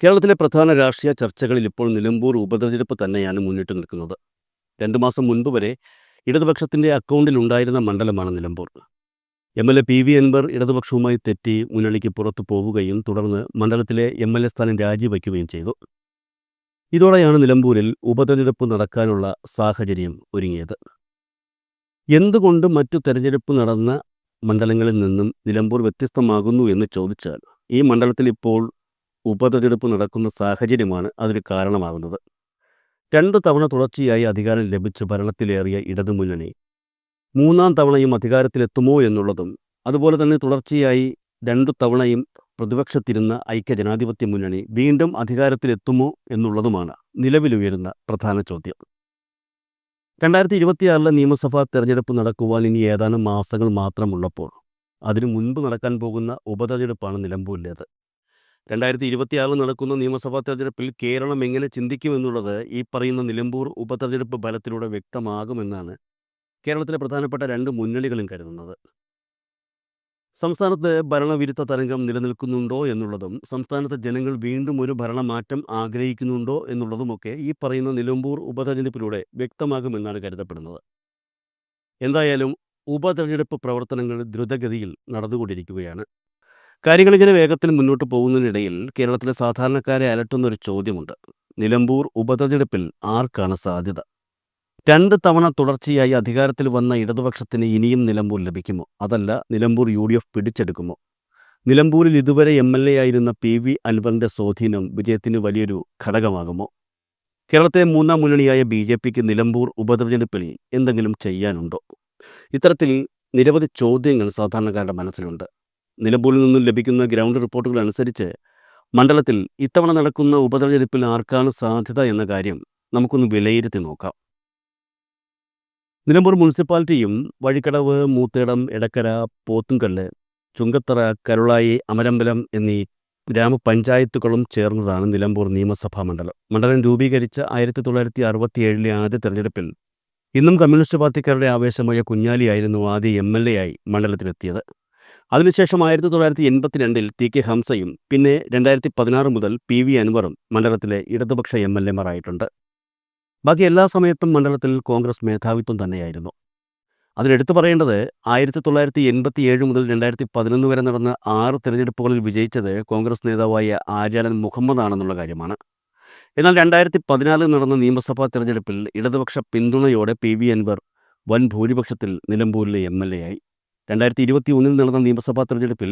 കേരളത്തിലെ പ്രധാന രാഷ്ട്രീയ ചർച്ചകളിൽ ഇപ്പോൾ നിലമ്പൂർ ഉപതെരഞ്ഞെടുപ്പ് തന്നെയാണ് മുന്നിട്ട് നിൽക്കുന്നത്. രണ്ടു മാസം മുൻപ് വരെ ഇടതുപക്ഷത്തിന്റെ അക്കൗണ്ടിൽ ഉണ്ടായിരുന്ന മണ്ഡലമാണ് Nilambur. M L A P V Anvar ഇടതുപക്ഷവുമായി തെറ്റി മുന്നണിക്ക് പുറത്തു പോവുകയും തുടർന്ന് മണ്ഡലത്തിലെ എം എൽ എ സ്ഥാനം രാജിവയ്ക്കുകയും ചെയ്തു. ഇതോടെയാണ് നിലമ്പൂരിൽ ഉപതെരഞ്ഞെടുപ്പ് നടക്കാനുള്ള സാഹചര്യം ഒരുങ്ങിയത്. എന്തുകൊണ്ട് മറ്റു തെരഞ്ഞെടുപ്പ് നടന്ന മണ്ഡലങ്ങളിൽ നിന്നും നിലമ്പൂർ വ്യത്യസ്തമാകുന്നു എന്ന് ചോദിച്ചാൽ ഈ മണ്ഡലത്തിൽ ഇപ്പോൾ ഉപതെരഞ്ഞെടുപ്പ് നടക്കുന്ന സാഹചര്യമാണ് അതിന് കാരണമാകുന്നത്. രണ്ട് തവണ തുടർച്ചയായി അധികാരം ലഭിച്ച് ഭരണത്തിലേറിയ ഇടതുമുന്നണി. മൂന്നാം തവണയും അധികാരത്തിലെത്തുമോ എന്നുള്ളതും അതുപോലെ തന്നെ തുടർച്ചയായി രണ്ടു തവണയും പ്രതിപക്ഷത്തിരുന്ന ഐക്യജനാധിപത്യ മുന്നണി വീണ്ടും അധികാരത്തിലെത്തുമോ എന്നുള്ളതുമാണ് നിലവിലുയരുന്ന പ്രധാന ചോദ്യം. രണ്ടായിരത്തി ഇരുപത്തിയാറിലെ നിയമസഭാ തെരഞ്ഞെടുപ്പ് നടക്കുവാൻ ഇനി ഏതാനും മാസങ്ങൾ മാത്രമുള്ളപ്പോൾ അതിനു മുൻപ് നടക്കാൻ പോകുന്ന ഉപതെരഞ്ഞെടുപ്പാണ് നിലമ്പൂരിലേത്. രണ്ടായിരത്തി ഇരുപത്തിയാറിൽ നടക്കുന്ന നിയമസഭാ തെരഞ്ഞെടുപ്പിൽ കേരളം എങ്ങനെ ചിന്തിക്കുമെന്നുള്ളത് ഈ പറയുന്ന നിലമ്പൂർ ഉപതെരഞ്ഞെടുപ്പ് ഫലത്തിലൂടെ വ്യക്തമാകുമെന്നാണ് കേരളത്തിലെ പ്രധാനപ്പെട്ട രണ്ട് മുന്നണികളും കരുതുന്നത്. സംസ്ഥാനത്ത് ഭരണവിരുദ്ധ തരംഗം നിലനിൽക്കുന്നുണ്ടോ എന്നുള്ളതും സംസ്ഥാനത്തെ ജനങ്ങൾ വീണ്ടും ഒരു ഭരണമാറ്റം ആഗ്രഹിക്കുന്നുണ്ടോ എന്നുള്ളതുമൊക്കെ ഈ പറയുന്ന നിലമ്പൂർ ഉപതെരഞ്ഞെടുപ്പിലൂടെ വ്യക്തമാകുമെന്നാണ് കരുതപ്പെടുന്നത്. എന്തായാലും ഉപതെരഞ്ഞെടുപ്പ് പ്രവർത്തനങ്ങൾ ദ്രുതഗതിയിൽ നടന്നുകൊണ്ടിരിക്കുകയാണ്. കാര്യങ്ങൾ ഇങ്ങനെ വേഗത്തിൽ മുന്നോട്ട് പോകുന്നതിനിടയിൽ കേരളത്തിലെ സാധാരണക്കാരെ അലട്ടുന്ന ഒരു ചോദ്യമുണ്ട്. നിലമ്പൂർ ഉപതെരഞ്ഞെടുപ്പിൽ ആർക്കാണ് സാധ്യത? രണ്ട് തവണ തുടർച്ചയായി അധികാരത്തിൽ വന്ന ഇടതുപക്ഷത്തിന് ഇനിയും നിലമ്പൂർ ലഭിക്കുമോ? അതല്ല നിലമ്പൂർ യു ഡി എഫ് പിടിച്ചെടുക്കുമോ? നിലമ്പൂരിൽ ഇതുവരെ എം എൽ എ ആയിരുന്ന പി വി അൻവറിന്റെ സ്വാധീനം വിജയത്തിന് വലിയൊരു ഘടകമാകുമോ? കേരളത്തെ മൂന്നാം മുന്നണിയായ ബി ജെ പിക്ക് നിലമ്പൂർ ഉപതെരഞ്ഞെടുപ്പിൽ എന്തെങ്കിലും ചെയ്യാനുണ്ടോ? ഇത്തരത്തിൽ നിരവധി ചോദ്യങ്ങൾ സാധാരണക്കാരുടെ മനസ്സിലുണ്ട്. നിലമ്പൂരിൽ നിന്നും ലഭിക്കുന്ന ഗ്രൗണ്ട് റിപ്പോർട്ടുകൾ അനുസരിച്ച് മണ്ഡലത്തിൽ ഇത്തവണ നടക്കുന്ന ഉപതെരഞ്ഞെടുപ്പിൽ ആർക്കാണ് സാധ്യത എന്ന കാര്യം നമുക്കൊന്ന് വിലയിരുത്തി നോക്കാം. നിലമ്പൂർ മുനിസിപ്പാലിറ്റിയും വഴിക്കടവ് മൂത്തേടം എടക്കര പോത്തുംകല്ല് ചുങ്കത്തറ കരുളായി അമരമ്പലം എന്നീ ഗ്രാമപഞ്ചായത്തുകളും ചേർന്നതാണ് നിലമ്പൂർ നിയമസഭാ മണ്ഡലം. മണ്ഡലം രൂപീകരിച്ച ആയിരത്തി തൊള്ളായിരത്തി അറുപത്തിയേഴിലെ ആദ്യ തെരഞ്ഞെടുപ്പിൽ ഇന്നും കമ്മ്യൂണിസ്റ്റ് പാർട്ടിക്കാരുടെ ആവേശമായ കുഞ്ഞാലിയായിരുന്നു ആദ്യ എം എൽ എ ആയി മണ്ഡലത്തിലെത്തിയത്. അതിനുശേഷം ആയിരത്തി തൊള്ളായിരത്തി എൺപത്തിരണ്ടിൽ ടി കെ ഹംസയും പിന്നെ രണ്ടായിരത്തി പതിനാറ് മുതൽ പി വി അൻവറും മണ്ഡലത്തിലെ ഇടതുപക്ഷ എം എൽ എമാരായിട്ടുണ്ട്. ബാക്കി എല്ലാ സമയത്തും മണ്ഡലത്തിൽ കോൺഗ്രസ് മേധാവിത്വം തന്നെയായിരുന്നു. അതിലെടുത്തു പറയേണ്ടത് ആയിരത്തി തൊള്ളായിരത്തി എൺപത്തി ഏഴ് മുതൽ രണ്ടായിരത്തി പതിനൊന്ന് വരെ നടന്ന ആറ് തെരഞ്ഞെടുപ്പുകളിൽ വിജയിച്ചത് കോൺഗ്രസ് നേതാവായ ആര്യാലൻ മുഹമ്മദ് ആണെന്നുള്ള കാര്യമാണ്. എന്നാൽ രണ്ടായിരത്തി പതിനാലിൽ നടന്ന നിയമസഭാ തെരഞ്ഞെടുപ്പിൽ ഇടതുപക്ഷ പിന്തുണയോടെ പി വി അൻവർ വൻ ഭൂരിപക്ഷത്തിൽ നിലമ്പൂരിലെ എം എൽ എ ആയി. രണ്ടായിരത്തി ഇരുപത്തി ഒന്നിൽ നടന്ന നിയമസഭാ തെരഞ്ഞെടുപ്പിൽ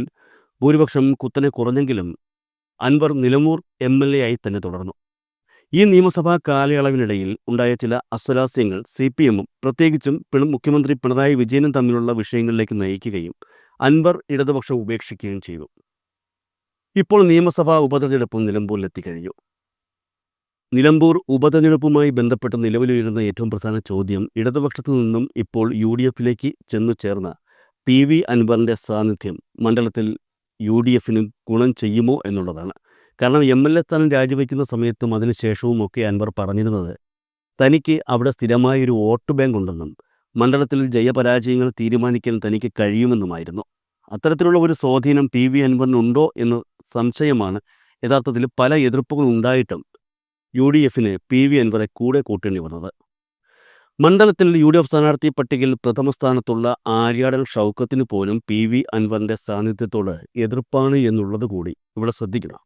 ഭൂരിപക്ഷം കുത്തനെ കുറഞ്ഞെങ്കിലും Anvar Nilambur M L A ആയി തന്നെ തുടർന്നു. ഈ നിയമസഭാ കാലയളവിനിടയിൽ ഉണ്ടായ ചില അസ്വരാസ്യങ്ങൾ സി പി എമ്മും പ്രത്യേകിച്ചും മുഖ്യമന്ത്രി പിണറായി വിജയനും തമ്മിലുള്ള വിഷയങ്ങളിലേക്ക് നയിക്കുകയും അൻവർ ഇടതുപക്ഷം ഉപേക്ഷിക്കുകയും ചെയ്തു. ഇപ്പോൾ നിയമസഭാ ഉപതെരഞ്ഞെടുപ്പും നിലമ്പൂരിലെത്തിക്കഴിഞ്ഞു. നിലമ്പൂർ ഉപതെരഞ്ഞെടുപ്പുമായി ബന്ധപ്പെട്ട് നിലവിലുയരുന്ന ഏറ്റവും പ്രധാന ചോദ്യം ഇടതുപക്ഷത്തു നിന്നും ഇപ്പോൾ യു ഡി എഫിലേക്ക് ചെന്നു ചേർന്ന പി വി അൻവറിന്റെ സാന്നിധ്യം മണ്ഡലത്തിൽ യു ഡി എഫിന് ഗുണം ചെയ്യുമോ എന്നുള്ളതാണ്. കാരണം എം എൽ എ സ്ഥാനം രാജിവെക്കുന്ന സമയത്തും അതിനുശേഷവും ഒക്കെ അൻവർ പറഞ്ഞിരുന്നത് തനിക്ക് അവിടെ സ്ഥിരമായൊരു വോട്ട് ബാങ്ക് ഉണ്ടെന്നും മണ്ഡലത്തിൽ ജയപരാജയങ്ങൾ തീരുമാനിക്കാൻ തനിക്ക് കഴിയുമെന്നുമായിരുന്നു. അത്തരത്തിലുള്ള ഒരു സ്വാധീനം പി വി അൻവറിനുണ്ടോ എന്ന് സംശയമാണ്. യഥാർത്ഥത്തിൽ പല എതിർപ്പുകൾ ഉണ്ടായിട്ടും യു ഡി എഫിന് പി വി അൻവറെ കൂടെ കൂട്ടേണ്ടി വന്നത്. മണ്ഡലത്തിൽ യു ഡി എഫ് സ്ഥാനാർത്ഥി പട്ടികയിൽ പ്രഥമ സ്ഥാനത്തുള്ള ആര്യാടൻ ഷൗക്കത്തിന് പോലും പി വി അൻവറിന്റെ സാന്നിധ്യത്തോട് എതിർപ്പാണ് എന്നുള്ളത് കൂടി ഇവിടെ ശ്രദ്ധിക്കണം.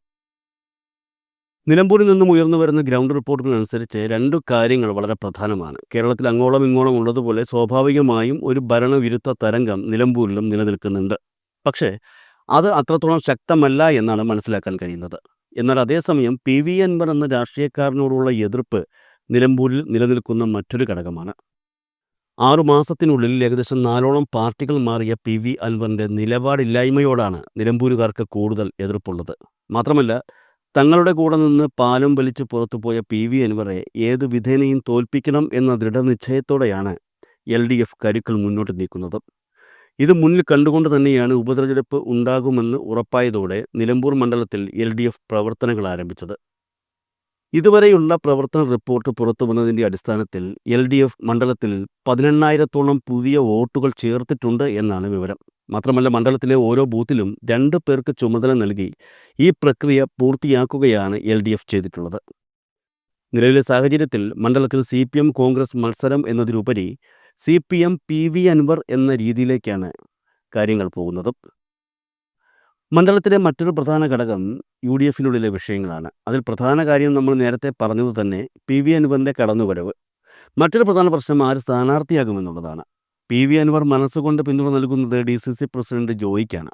നിലമ്പൂരിൽ നിന്നും ഉയർന്നു വരുന്ന ഗ്രൗണ്ട് റിപ്പോർട്ടുകൾ അനുസരിച്ച് രണ്ടു കാര്യങ്ങൾ വളരെ പ്രധാനമാണ്. കേരളത്തിൽ അങ്ങോളം ഇങ്ങോളം ഉള്ളതുപോലെ സ്വാഭാവികമായും ഒരു ഭരണവിരുദ്ധ തരംഗം നിലമ്പൂരിലും നിലനിൽക്കുന്നുണ്ട്. പക്ഷേ അത് അത്രത്തോളം ശക്തമല്ല എന്നാണ് മനസ്സിലാക്കാൻ കഴിയുന്നത്. എന്നാൽ അതേസമയം പി വി അൻവർ എന്ന രാഷ്ട്രീയക്കാരനോടുള്ള എതിർപ്പ് നിലമ്പൂരിൽ നിലനിൽക്കുന്ന മറ്റൊരു ഘടകമാണ്. ആറു മാസത്തിനുള്ളിൽ ഏകദേശം നാലോളം പാർട്ടികൾ മാറിയ പി വി അൻവറിന്റെ നിലപാടില്ലായ്മയോടാണ് നിലമ്പൂരുകാർക്ക് കൂടുതൽ എതിർപ്പുള്ളത്. മാത്രമല്ല തങ്ങളുടെ കൂടെ നിന്ന് പാലം വലിച്ചു പുറത്തുപോയ പി വി അൻവറെ ഏത് വിധേനയും തോൽപ്പിക്കണം എന്ന ദൃഢനിശ്ചയത്തോടെയാണ് എൽ ഡി എഫ് കരുക്കൾ മുന്നോട്ട് നീക്കുന്നത്. ഇത് മുന്നിൽ കണ്ടുകൊണ്ട് തന്നെയാണ് ഉപതെരഞ്ഞെടുപ്പ് ഉണ്ടാകുമെന്ന് ഉറപ്പായതോടെ നിലമ്പൂർ മണ്ഡലത്തിൽ എൽ പ്രവർത്തനങ്ങൾ ആരംഭിച്ചത്. ഇതുവരെയുള്ള പ്രവർത്തന റിപ്പോർട്ട് പുറത്തു വന്നതിന്റെ അടിസ്ഥാനത്തിൽ എൽ ഡി എഫ് മണ്ഡലത്തിൽ പതിനെണ്ണായിരത്തോളം പുതിയ വോട്ടുകൾ ചേർത്തിട്ടുണ്ട് എന്നാണ് വിവരം. മാത്രമല്ല മണ്ഡലത്തിലെ ഓരോ ബൂത്തിലും രണ്ട് പേർക്ക് ചുമതല നൽകി ഈ പ്രക്രിയ പൂർത്തിയാക്കുകയാണ് എൽ ഡി എഫ് ചെയ്തിട്ടുള്ളത്. നിലവിലെ സാഹചര്യത്തിൽ മണ്ഡലത്തിൽ സി പി എം കോൺഗ്രസ് മത്സരം എന്നതിലുപരി C P M P V Anvar എന്ന രീതിയിലേക്കാണ് കാര്യങ്ങൾ പോകുന്നത്. മണ്ഡലത്തിലെ മറ്റൊരു പ്രധാന ഘടകം യു ഡി എഫിനുള്ളിലെ വിഷയങ്ങളാണ്. അതിൽ പ്രധാന കാര്യം നമ്മൾ നേരത്തെ പറഞ്ഞത് തന്നെ പി വി അനുവറിന്റെ കടന്നുവരവ്. മറ്റൊരു പ്രധാന പ്രശ്നം ആര് സ്ഥാനാർത്ഥിയാകുമെന്നുള്ളതാണ് പി വി അനുവർ മനസ്സുകൊണ്ട് പിന്തുണ നൽകുന്നത് ഡി സി സി പ്രസിഡന്റ് ജോയിക്കാണ്.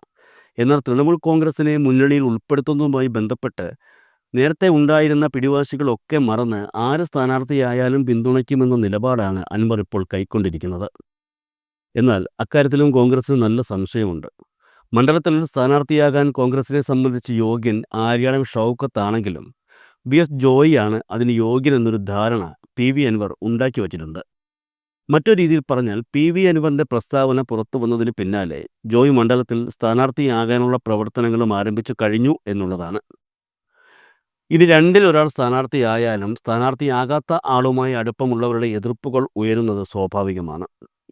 എന്നാൽ തൃണമൂൽ കോൺഗ്രസിനെ മുന്നണിയിൽ ഉൾപ്പെടുത്തുന്നതുമായി ബന്ധപ്പെട്ട് നേരത്തെ ഉണ്ടായിരുന്ന പിടിവാശികളൊക്കെ മറന്ന് ആര് സ്ഥാനാർത്ഥിയായാലും പിന്തുണയ്ക്കുമെന്ന നിലപാടാണ് അൻവർ ഇപ്പോൾ കൈക്കൊണ്ടിരിക്കുന്നത്. എന്നാൽ അക്കാര്യത്തിലും കോൺഗ്രസിന് നല്ല സംശയമുണ്ട്. മണ്ഡലത്തിൽ സ്ഥാനാർത്ഥിയാകാൻ കോൺഗ്രസിനെ സംബന്ധിച്ച് യോഗ്യൻ ആര്യാണം ഷൗക്കത്താണെങ്കിലും ബി എസ് ജോയിയാണ് അതിന് യോഗ്യൻ എന്നൊരു ധാരണ പി വി അൻവർ ഉണ്ടാക്കി വച്ചിട്ടുണ്ട്. മറ്റൊരു രീതിയിൽ പറഞ്ഞാൽ പി വി അൻവറിന്റെ പ്രസ്താവന പുറത്തു വന്നതിന് പിന്നാലെ ജോയ് മണ്ഡലത്തിൽ സ്ഥാനാർത്ഥിയാകാനുള്ള പ്രവർത്തനങ്ങളും ആരംഭിച്ചു കഴിഞ്ഞു എന്നുള്ളതാണ്. ഇനി രണ്ടിൽ ഒരാൾ സ്ഥാനാർത്ഥിയായാലും സ്ഥാനാർത്ഥിയാകാത്ത ആളുമായി അടുപ്പമുള്ളവരുടെ എതിർപ്പുകൾ ഉയരുന്നത് സ്വാഭാവികമാണ്.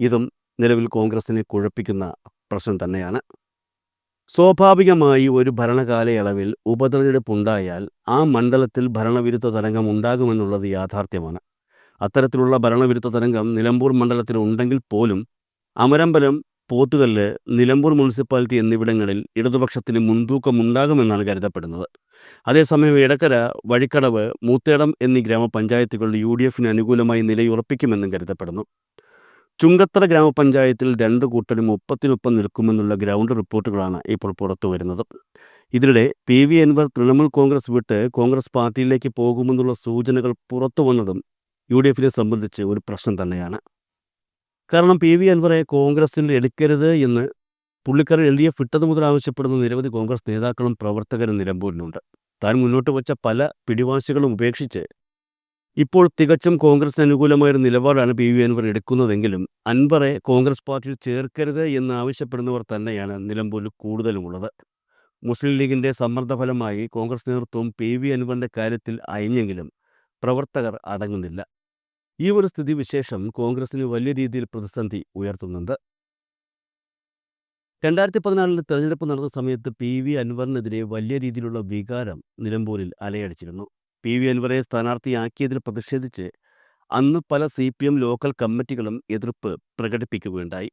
ഇതും നിലവിൽ കോൺഗ്രസിനെ കുഴപ്പിക്കുന്ന പ്രശ്നം തന്നെയാണ്. സ്വാഭാവികമായി ഒരു ഭരണകാലയളവിൽ ഉപതെരഞ്ഞെടുപ്പുണ്ടായാൽ ആ മണ്ഡലത്തിൽ ഭരണവിരുദ്ധ തരംഗം ഉണ്ടാകുമെന്നുള്ളത് യാഥാർത്ഥ്യമാണ്. അത്തരത്തിലുള്ള ഭരണവിരുദ്ധ തരംഗം നിലമ്പൂർ മണ്ഡലത്തിൽ ഉണ്ടെങ്കിൽ പോലും അമരമ്പലം പോത്തുകല്ല് നിലമ്പൂർ മുനിസിപ്പാലിറ്റി എന്നിവിടങ്ങളിൽ ഇടതുപക്ഷത്തിന് മുൻതൂക്കമുണ്ടാകുമെന്നാണ് കരുതപ്പെടുന്നത്. അതേസമയം ഇടക്കര വഴിക്കടവ് മൂത്തേടം എന്നീ ഗ്രാമപഞ്ചായത്തുകൾ യു ഡി എഫിന് അനുകൂലമായി നിലയുറപ്പിക്കുമെന്നും കരുതപ്പെടുന്നു. ചുങ്കത്തറ ഗ്രാമപഞ്ചായത്തിൽ രണ്ട് കൂട്ടരും ഒപ്പത്തിനൊപ്പം നിൽക്കുമെന്നുള്ള ഗ്രൗണ്ട് റിപ്പോർട്ടുകളാണ് ഇപ്പോൾ പുറത്തു വരുന്നത്. ഇതിനിടെ പി വി അൻവർ തൃണമൂൽ കോൺഗ്രസ് വിട്ട് കോൺഗ്രസ് പാർട്ടിയിലേക്ക് പോകുമെന്നുള്ള സൂചനകൾ പുറത്തു വന്നതും യു ഡി എഫിനെ സംബന്ധിച്ച് ഒരു പ്രശ്നം തന്നെയാണ്. കാരണം പി വി അൻവറെ കോൺഗ്രസിൽ എടുക്കരുത് എന്ന് പുള്ളിക്കാരൻ എൽ ഡി എഫ് ഇട്ടത് മുതൽ ആവശ്യപ്പെടുന്ന നിരവധി കോൺഗ്രസ് നേതാക്കളും പ്രവർത്തകരും നിലമ്പൂരിലുണ്ട്. താൻ മുന്നോട്ട് വച്ച പല പിടിവാശികളും ഉപേക്ഷിച്ച് ഇപ്പോൾ തികച്ചും കോൺഗ്രസിന് അനുകൂലമായൊരു നിലപാടാണ് പി വി അൻവർ എടുക്കുന്നതെങ്കിലും അൻവറെ കോൺഗ്രസ് പാർട്ടിയിൽ ചേർക്കരുത് എന്ന് ആവശ്യപ്പെടുന്നവർ തന്നെയാണ് നിലമ്പൂരിൽ കൂടുതലുമുള്ളത്. മുസ്ലിം ലീഗിന്റെ സമ്മർദ്ദഫലമായി കോൺഗ്രസ് നേതൃത്വം പി വി അൻവറിന്റെ കാര്യത്തിൽ അയഞ്ഞെങ്കിലും പ്രവർത്തകർ അടങ്ങുന്നില്ല. ഈ ഒരു സ്ഥിതിവിശേഷം കോൺഗ്രസിന് വലിയ രീതിയിൽ പ്രതിസന്ധി ഉയർത്തുന്നുണ്ട്. രണ്ടായിരത്തി പതിനാലിൽ തെരഞ്ഞെടുപ്പ് നടന്ന സമയത്ത് പി വി അൻവറിനെതിരെ വലിയ രീതിയിലുള്ള വികാരം നിലമ്പൂരിൽ അലയടിച്ചിരുന്നു. പി. വി. അൻവറെ സ്ഥാനാർത്ഥിയാക്കിയതിൽ പ്രതിഷേധിച്ച് അന്ന് പല സി പി എം ലോക്കൽ കമ്മിറ്റികളും എതിർപ്പ് പ്രകടിപ്പിക്കുകയുണ്ടായി.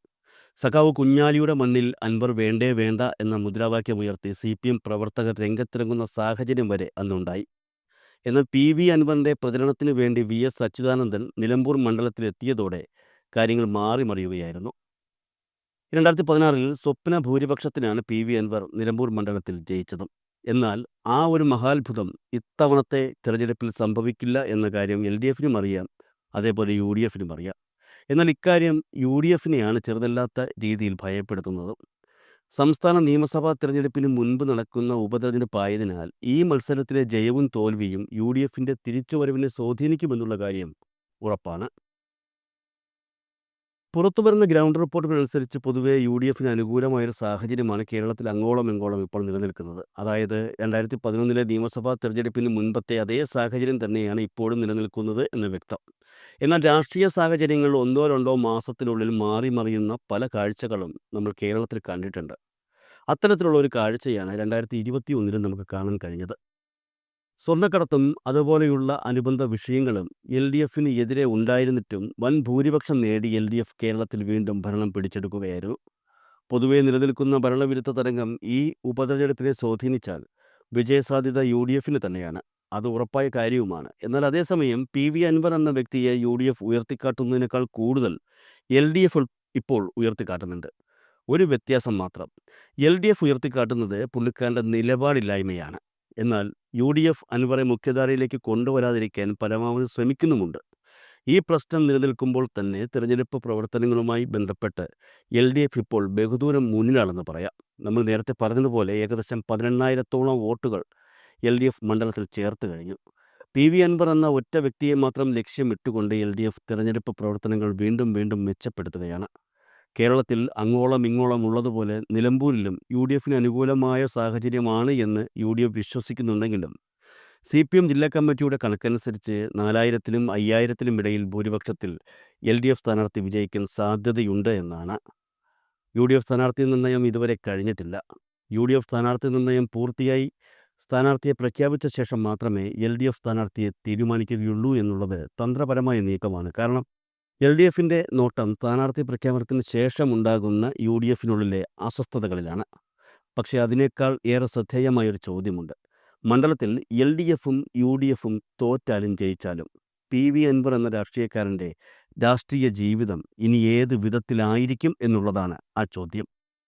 സഖാവ് കുഞ്ഞാലിയുടെ മണ്ണിൽ അൻവർ വേണ്ടേ വേണ്ട എന്ന മുദ്രാവാക്യമുയർത്തി സി പി എം പ്രവർത്തകർ രംഗത്തിറങ്ങുന്ന സാഹചര്യം വരെ അന്നുണ്ടായി. എന്നാൽ പി. വി. അൻവറിന്റെ പ്രചരണത്തിന് വേണ്ടി വി. എസ്. അച്യുതാനന്ദൻ നിലമ്പൂർ മണ്ഡലത്തിലെത്തിയതോടെ കാര്യങ്ങൾ മാറി മറിയുകയായിരുന്നു. രണ്ടായിരത്തി പതിനാറിൽ സ്വപ്ന ഭൂരിപക്ഷത്തിനാണ് പി. വി. അൻവർ നിലമ്പൂർ മണ്ഡലത്തിൽ ജയിച്ചത്. എന്നാൽ ആ ഒരു മഹാത്ഭുതം ഇത്തവണത്തെ തിരഞ്ഞെടുപ്പിൽ സംഭവിക്കില്ല എന്ന കാര്യം എൽ ഡി എഫിനും അറിയാം അതേപോലെ യു ഡി എഫിനും അറിയാം. എന്നാൽ ഇക്കാര്യം യു ഡി എഫിനെയാണ് ചെറുതല്ലാത്ത രീതിയിൽ ഭയപ്പെടുത്തുന്നത്. സംസ്ഥാന നിയമസഭാ തിരഞ്ഞെടുപ്പിന് മുൻപ് നടക്കുന്ന ഉപതെരഞ്ഞെടുപ്പായതിനാൽ ഈ മത്സരത്തിലെ ജയവും തോൽവിയും യു ഡി എഫിന്റെ തിരിച്ചുവരവിനെ സ്വാധീനിക്കുമെന്നുള്ള കാര്യം ഉറപ്പാണ്. പുറത്തുവരുന്ന ഗ്രൗണ്ട് റിപ്പോർട്ടുകൾ അനുസരിച്ച് പൊതുവേ യു ഡി എഫിന് അനുകൂലമായൊരു സാഹചര്യമാണ് കേരളത്തിൽ അങ്ങോളം ഇങ്ങോളം ഇപ്പോൾ നിലനിൽക്കുന്നത്. അതായത് രണ്ടായിരത്തി പതിനൊന്നിലെ നിയമസഭാ തെരഞ്ഞെടുപ്പിന് മുൻപത്തെ അതേ സാഹചര്യം തന്നെയാണ് ഇപ്പോഴും നിലനിൽക്കുന്നത് എന്ന് വ്യക്തം. എന്നാൽ രാഷ്ട്രീയ സാഹചര്യങ്ങൾ ഒന്നോ രണ്ടോ മാസത്തിനുള്ളിൽ മാറി മറിയുന്ന പല കാഴ്ചകളും നമ്മൾ കേരളത്തിൽ കണ്ടിട്ടുണ്ട്. അത്തരത്തിലുള്ള ഒരു കാഴ്ചയാണ് രണ്ടായിരത്തി ഇരുപത്തി ഒന്നിലും നമുക്ക് കാണാൻ കഴിഞ്ഞത്. സ്വർണക്കടത്തും അതുപോലെയുള്ള അനുബന്ധ വിഷയങ്ങളും എൽ ഡി എഫിന് എതിരെ ഉണ്ടായിരുന്നിട്ടും വൻ ഭൂരിപക്ഷം നേടി എൽ ഡി എഫ് കേരളത്തിൽ വീണ്ടും ഭരണം പിടിച്ചെടുക്കുകയായിരുന്നു. പൊതുവെ നിലനിൽക്കുന്ന ഭരണവിരുദ്ധ തരംഗം ഈ ഉപതെരഞ്ഞെടുപ്പിനെ സ്വാധീനിച്ചാൽ വിജയസാധ്യത യു ഡി എഫിന് തന്നെയാണ്. അത് ഉറപ്പായ കാര്യവുമാണ്. എന്നാൽ അതേസമയം പി വി അൻവർ എന്ന വ്യക്തിയെ യു ഡി എഫ് ഉയർത്തിക്കാട്ടുന്നതിനേക്കാൾ കൂടുതൽ എൽ ഡി എഫ് ഇപ്പോൾ ഉയർത്തിക്കാട്ടുന്നുണ്ട്. ഒരു വ്യത്യാസം മാത്രം. എൽ ഡി എഫ് ഉയർത്തിക്കാട്ടുന്നത് പുള്ളിക്കാരന്റെ നിലപാടില്ലായ്മയാണ്. എന്നാൽ യു ഡി എഫ് അൻവറെ മുഖ്യധാരയിലേക്ക് കൊണ്ടുവരാതിരിക്കാൻ പരമാവധി ശ്രമിക്കുന്നുമുണ്ട്. ഈ പ്രശ്നം നിലനിൽക്കുമ്പോൾ തന്നെ തിരഞ്ഞെടുപ്പ് പ്രവർത്തനങ്ങളുമായി ബന്ധപ്പെട്ട് എൽ ഡി എഫ് ഇപ്പോൾ ബഹുദൂരം മുന്നിലാണെന്ന് പറയാം. നമ്മൾ നേരത്തെ പറഞ്ഞതുപോലെ ഏകദേശം പതിനെണ്ണായിരത്തോളം വോട്ടുകൾ എൽ ഡി എഫ് മണ്ഡലത്തിൽ ചേർത്ത് കഴിഞ്ഞു. പി വി അൻവർ എന്ന ഒറ്റ വ്യക്തിയെ മാത്രം ലക്ഷ്യമിട്ടുകൊണ്ട് എൽ ഡി എഫ് തിരഞ്ഞെടുപ്പ് പ്രവർത്തനങ്ങൾ വീണ്ടും വീണ്ടും മെച്ചപ്പെടുത്തുകയാണ്. കേരളത്തിൽ അങ്ങോളം ഇങ്ങോളം ഉള്ളതുപോലെ നിലമ്പൂരിലും യു ഡി എഫിന് അനുകൂലമായ സാഹചര്യമാണ് എന്ന് യു ഡി എഫ് വിശ്വസിക്കുന്നുണ്ടെങ്കിലും സി പി എം ജില്ലാ കമ്മിറ്റിയുടെ കണക്കനുസരിച്ച് നാലായിരത്തിനും അയ്യായിരത്തിനും ഇടയിൽ ഭൂരിപക്ഷത്തിൽ എൽ ഡി എഫ് സ്ഥാനാർത്ഥി വിജയിക്കാൻ സാധ്യതയുണ്ട് എന്നാണ്. യു ഡി എഫ് സ്ഥാനാർത്ഥി നിർണയം ഇതുവരെ കഴിഞ്ഞിട്ടില്ല. യു ഡി എഫ് സ്ഥാനാർത്ഥി നിർണയം പൂർത്തിയായി സ്ഥാനാർത്ഥിയെ പ്രഖ്യാപിച്ച ശേഷം മാത്രമേ എൽ ഡി എഫ് സ്ഥാനാർത്ഥിയെ തീരുമാനിക്കുകയുള്ളൂ എന്നുള്ളത് തന്ത്രപരമായ നീക്കമാണ്. കാരണം എൽ ഡി എഫിന്റെ നോട്ടം സ്ഥാനാർത്ഥി പ്രഖ്യാപനത്തിന് ശേഷമുണ്ടാകുന്ന യു ഡി എഫിനുള്ളിലെ അസ്വസ്ഥതകളിലാണ്. പക്ഷേ അതിനേക്കാൾ ഏറെ ശ്രദ്ധേയമായൊരു ചോദ്യമുണ്ട്. മണ്ഡലത്തിൽ എൽ ഡി എഫും യു ഡി എഫും തോറ്റാലും ജയിച്ചാലും പി വി അൻവർ എന്ന രാഷ്ട്രീയക്കാരന്റെ രാഷ്ട്രീയ ജീവിതം ഇനി ഏത് വിധത്തിലായിരിക്കും എന്നുള്ളതാണ് ആ ചോദ്യം.